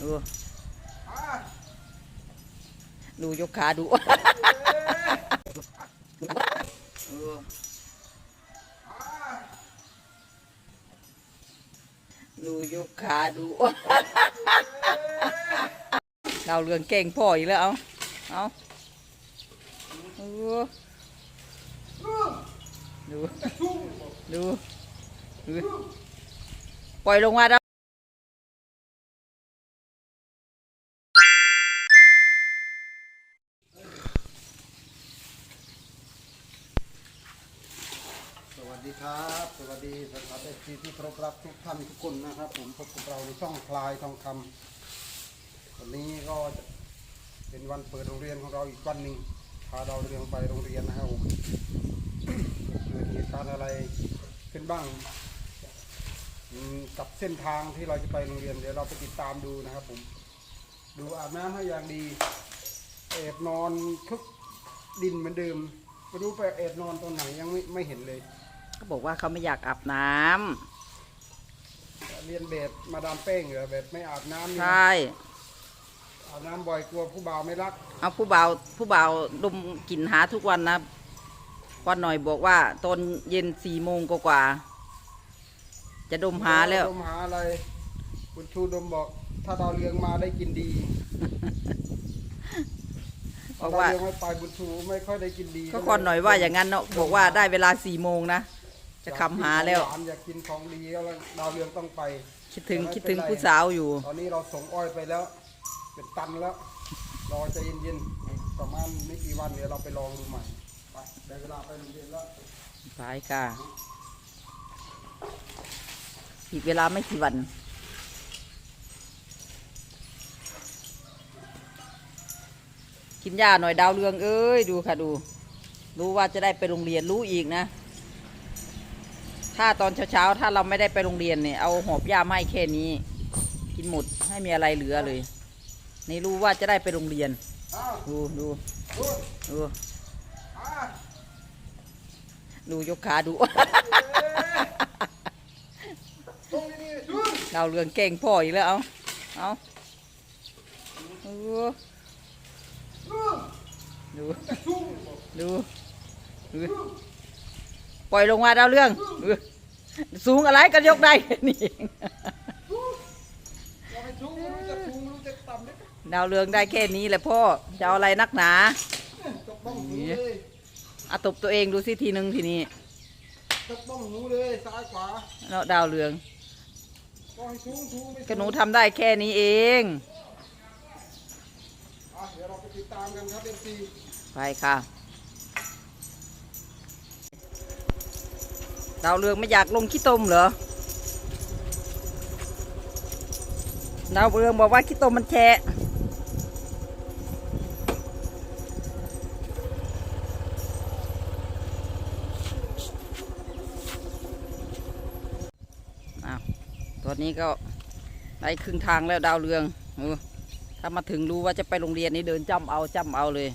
ดูดูยกขาดูดูยกขาดูเราเรื่องเก่งพ่ออีกแล้วเอาเอาดูดู ดูดูปล่อยลงมาแล้ว ที่เคารพรักทุกท่านทุกคนนะครับผมพบกับเราในช่องคลายทองคำวันนี้ก็จะเป็นวันเปิดโรงเรียนของเราอีกวันหนึ่งพาเราเรียนไปโรงเรียนนะครับผมเกิดเหตุการณ์อะไรขึ้นบ้างอืมกับเส้นทางที่เราจะไปโรงเรียนเดี๋ยวเราไปติดตามดูนะครับผม ดูอาบน้ำให้อย่างดีแอบนอนคึกดินเหมือนเดิมไม่รู้ไปแอบนอนตรงไหนยังไม่ไม่เห็นเลย เขาบอกว่าเขาไม่อยากอาบน้ำ เรียนแบบมาดามเป้งเหรอแบบไม่อาบน้ำนี่ใช่อาบน้ำบ่อยกลัวผู้บ่าวไม่รักเอาผู้บ่าวผู้บ่าวดมกลิ่นหาทุกวันนะวันหน่อยบอกว่าตอนเย็นสี่โมงกว่าๆจะดมหาแล้ว ดมหาอะไร คุณชูดมบอก ถ้าดาวเรืองมาได้กินดีบอกดาวว่าเรืองไม่ไปบุญชูไม่ค่อยได้กินดีก็คอนหน่อยว่าอย่างนั้นเนาะบอกว่าได้เวลาสี่โมงนะ จะคำหาแล้ว อยกกินของหานอยากกินของดีก็แล้วดาวเรืองต้องไปคิดถึงแต่ไม่คิดถึงเป็นไรผู้สาวอยู่ ตอนนี้เราส่งอ้อยไปแล้ว เป็นตันแล้ว รอใจเย็นๆอีกประมาณไม่กี่วันเดี๋ยวเราไปลองดูใหม่ไปได้เวลาไปโรงเรียนแล้ว ไปค่ะ อีกเวลาไม่กี่วัน กินยาหน่อยดาวเรืองเอ้ย ดูค่ะดู รู้ว่าจะได้ไปโรงเรียนรู้อีกนะ ถ้าตอนเช้าๆ ถ้าเราไม่ได้ไปโรงเรียนเนี่ย เอาหอบยามาให้แค่นี้ กินหมดให้มีอะไรเหลือเลย นี่รู้ว่าจะได้ไปโรงเรียน ดูดูพูดูดูยกขาดู เราเรื่องเก่งพ่ออีกแล้วเอาเอาดูดูดูดูปล่อยลงมาดาวเรื่องอ สูงอะไรก็ยกได้แค่นี่เองอย่าไปชุ่มไม่รู้จะชุ่มไม่รู้จะต่ำได้ก็ดาวเรืองได้แค่นี้แหละพ่อจะเอาอะไรนักหนาตกบ้องหูเลยเอาตบตัวเองดูสิทีหนึ่งทีนี้ตกบ้องหูเลยซ้ายขวาเนาะดาวเรืองก็ให้ชุ่มชุ่มไม่ก็หนูทำได้แค่นี้เอง อะเดี๋ยวเราไปติดตามกันครับเอ็นซี ไปค่ะ ดาวเรืองไม่อยากลงขี้ตมเหรอดาวเรืองบอกว่าขี้ตมมันแฉะอ้าวตอนนี้ก็ได้ครึ่งทางแล้วดาวเรืองเออถ้ามาถึงรู้ว่าจะไปโรงเรียนนี่เดินจ้ำเอาจ้ำเอาเลย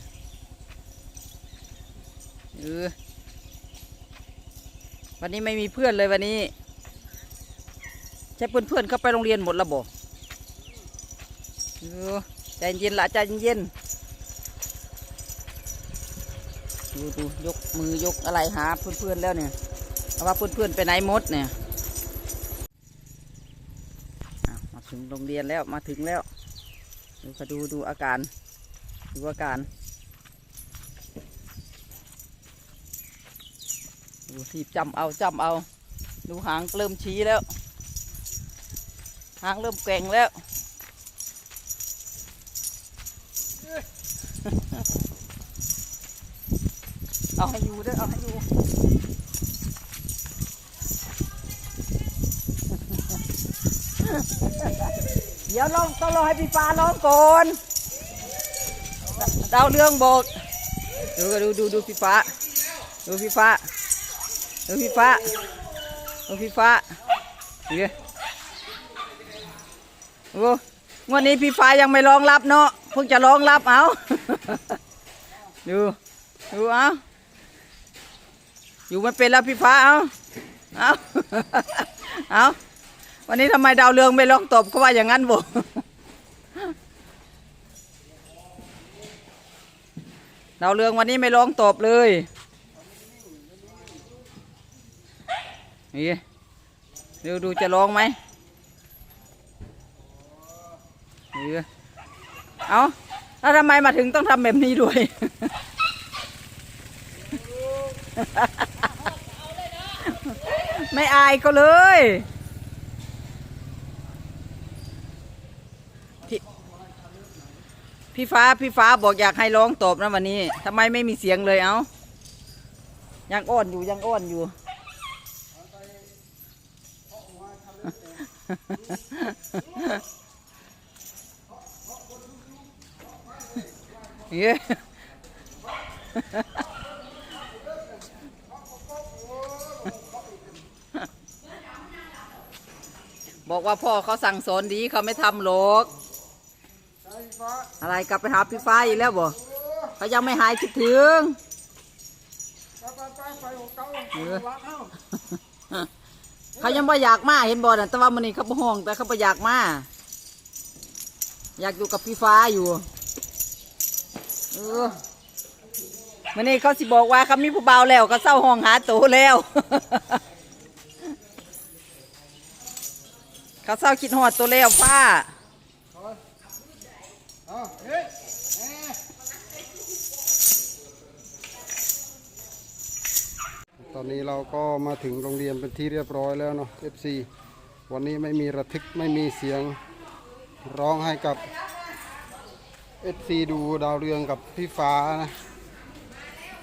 เออ วันนี้ไม่มีเพื่อนเลยวันนี้ใช่เพื่อนเพื่อนๆเขาไปโรงเรียนหมดแล้วบออใจเย็นละใจเย็นดูดูยกมือยกอะไรหาเพื่อนเพื่อนๆแล้วเนี่ยเอาว่าเพื่อนเพื่อนๆไปไหนหมดเนี่ยมาถึงโรงเรียนแล้วมาถึงแล้วดูดูดูอาการดูอาการ ดูทีบจำเอาจำเอา ดูหางเริ่มชี้แล้ว หางเริ่มแกว่งแล้วเอาให้อยู่เด้อเอาให้อยู่เดี๋ยวลองต้องรอให้พี่ฟ้าร้องก่อนดาวเรื่องบอก ดูก็ดูดูดูพี่ฟ้า ดูพี่ฟ้า เออพี่ฟ้าเออพี่ฟ้าดี๋ยโอ้วันนี้พี่ฟ้ายังไม่ร้องรับเนาะเพิ่งจะร้องรับเอาดูดูเอาอยู่ไม่เป็นแล้วพี่ฟ้าเอาเอาเอาวันนี้ทำไมดาวเรืองไม่ร้องตบก็ว่าอย่างนั้นบ่ดาวเรืองวันนี้ไม่ร้องตบเลย นี่เดี๋ยวดูจะร้องไหมนี่เอาแล้วทำไมมาถึงต้องทำแบบนี้ด้วย ไม่อายก็เลยพี่พี่ฟ้าพี่ฟ้าบอกอยากให้ร้องตอบนะวันนี้ทำไมไม่มีเสียงเลยเอ้ายังอ้อนอยู่ยังอ้อนอยู่ เย้บอกว่าพ่อเขาสั่งสอนดีเขาไม่ทำหรอก อะไรกลับไปหาพี่ฟ้าอีกแล้วบ่เขายังไม่หายคิดถึง เออ เขายังไม่อยากมาเห็นบ่น่ะแต่ว่ามันนี่เขาบ่ห้องแต่เขาบ่อยากมา อยากอยู่กับพี่ฟ้าอยู่เออมันนี่เขาสิบอกว่าเขามีผู้เบาแล้วก็เศร้าห้องหาโตแล้ว เขาเศร้าคิดหอดตัวแล้วป้า เอาเฮ้ย ตอนนี้เราก็มาถึงโรงเรียนเป็นที่เรียบร้อยแล้วเนาะ FC วันนี้ไม่มีระทึกไม่มีเสียงร้องให้กับ FC ดูดาวเรืองกับพี่ฟ้านะ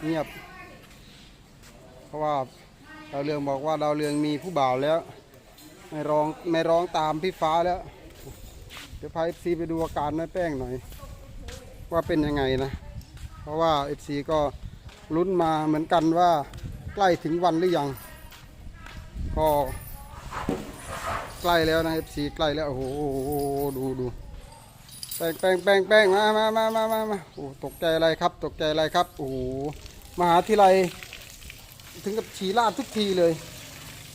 เงียบ เพราะว่าดาวเรืองบอกว่าดาวเรืองมีผู้บ่าวแล้ว ไม่ร้องไม่ร้องตามพี่ฟ้าแล้ว เดี๋ยวพา FC ไปดูอาการแม่แป้งหน่อย ว่าเป็นยังไงนะ เพราะว่า FC ก็ลุ้นมาเหมือนกันว่า ใกล้ถึงวันหรือยัง ก็ใกล้แล้วนะ FC ใกล้แล้ว โอ้โหดูดูแป้งแป้งแป้งแป้งมามามามามามาโอ้ตกใจอะไรครับ ตกใจอะไรครับ โอ้โหมหาทีไรถึงกับฉี่ลาดทุกทีเลย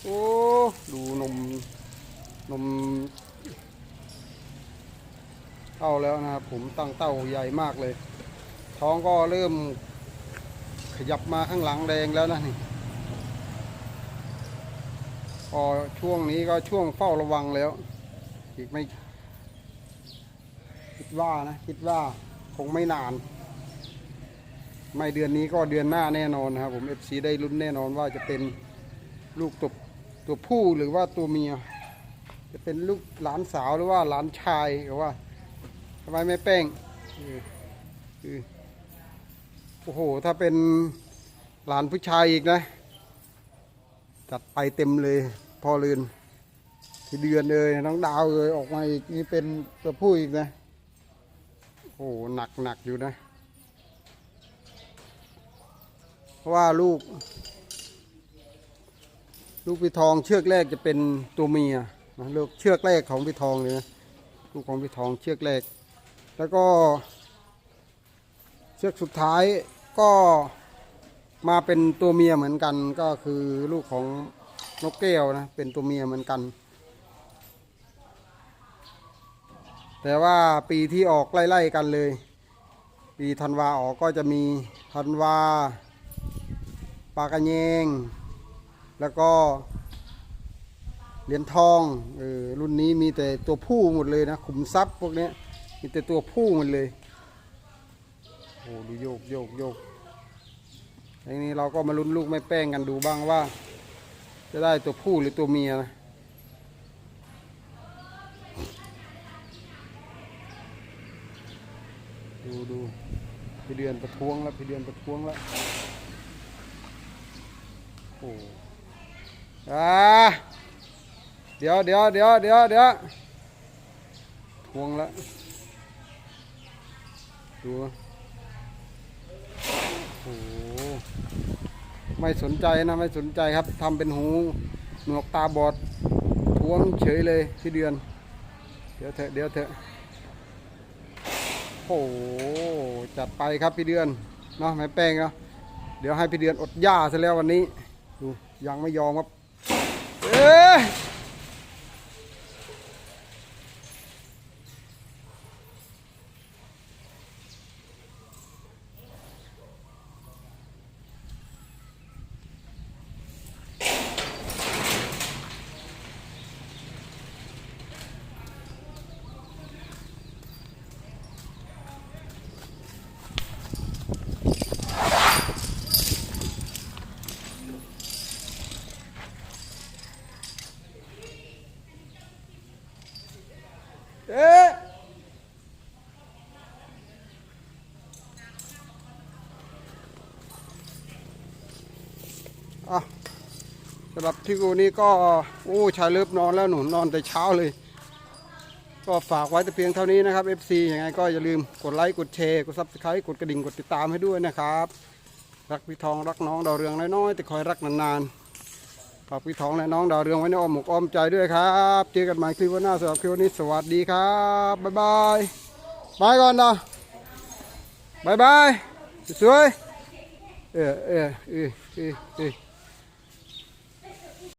โอ้ ดูนมนมเต้าแล้วนะครับผมตั้งเต้าใหญ่มากเลย ท้องก็เริ่มขยับมาข้างหลังแดงแล้วนะนี่ พอช่วงนี้ก็ช่วงเฝ้าระวังแล้ว อีกไม่ คิดว่านะ คิดว่าคงไม่นาน ไม่เดือนนี้ก็เดือนหน้าแน่นอนนะครับผม FC ได้ลุ้นแน่นอนว่าจะเป็นลูกตบตัวผู้หรือว่าตัวเมีย จะเป็นลูกหลานสาวหรือว่าหลานชายหรือว่าทำไมไม่แป้งออโอ้โห ถ้าเป็นหลานผู้ชายอีกนะ จัดไปเต็มเลยพอลืนที่เดือนเลยน้องดาวเลยออกมาอีกนี่เป็นตัวผู้อีกนะโอ้โหหนักหนักอยู่นะ เพราะว่าลูก ลูกพี่ทองเชือกแรกจะเป็นตัวเมียนะลูกเชือกแรกของพี่ทองเลยนะลูกของพี่ทองเชือกแรก แล้วก็ เชือกสุดท้ายก็ มาเป็นตัวเมียเหมือนกันก็คือลูกของนกแก้วนะเป็นตัวเมียเหมือนกัน แต่ว่าปีที่ออกไล่ๆกันเลย ปีธันวาออกก็จะมีธันวาปลากระเยง แล้วก็เหรียญทองเออรุ่นนี้มีแต่ตัวผู้หมดเลยนะขุมทรัพย์พวกนี้มีแต่ตัวผู้หมดเลยโอ้ดูโยกโยกโยก ทีนี้เราก็มาลุ้นลูกไม่แป้งกันดูบ้างว่า จะได้ตัวผู้หรือตัวเมียนะดูดูพี่เดือนประท้วงแล้วพี่เดือนประท้วงแล้วโอ้อ่าเดี๋ยวเดี๋ยวเดี๋ยวเดี๋ยวเดี๋ยวทวงแล้วดูโอ้โห ไม่สนใจนะไม่สนใจครับทำเป็นหูหนวกตาบอดทวงเฉยเลยพี่เดือน เดี๋ยวเถอะเดี๋ยวเถอะโอ้โหจัดไปครับพี่เดือนเนาะแม่แป้งเนาะเดี๋ยวให้พี่เดือนอดหญ้าซะแล้ววันนี้ดูยังไม่ยอมครับเอ๊ เอ๊ะสำหรับที่กูนี้ก็อู้ชายเลิฟนอนแล้วหนูนอนแต่เช้าเลย ก็ฝากไว้แต่เพียงเท่านี้นะครับ FC ยังไงก็อย่าลืมกดไลค์ กดแชร์ กดซับสไครต์กดกระดิ่ง กดติดตามให้ด้วยนะครับ รักพี่ทองรักน้องดาวเรืองน้อยๆแต่คอยรักนานๆ ฝากพี่ทองและน้องดาวเรืองไว้ในอ้อมอกอ้อมใจด้วยครับ เจอกันใหม่คลิปหน้าสำหรับคลิปนี้สวัสดีครับ บ๊ายบายบายก่อนนะบายบายสวยเออเออเออเออ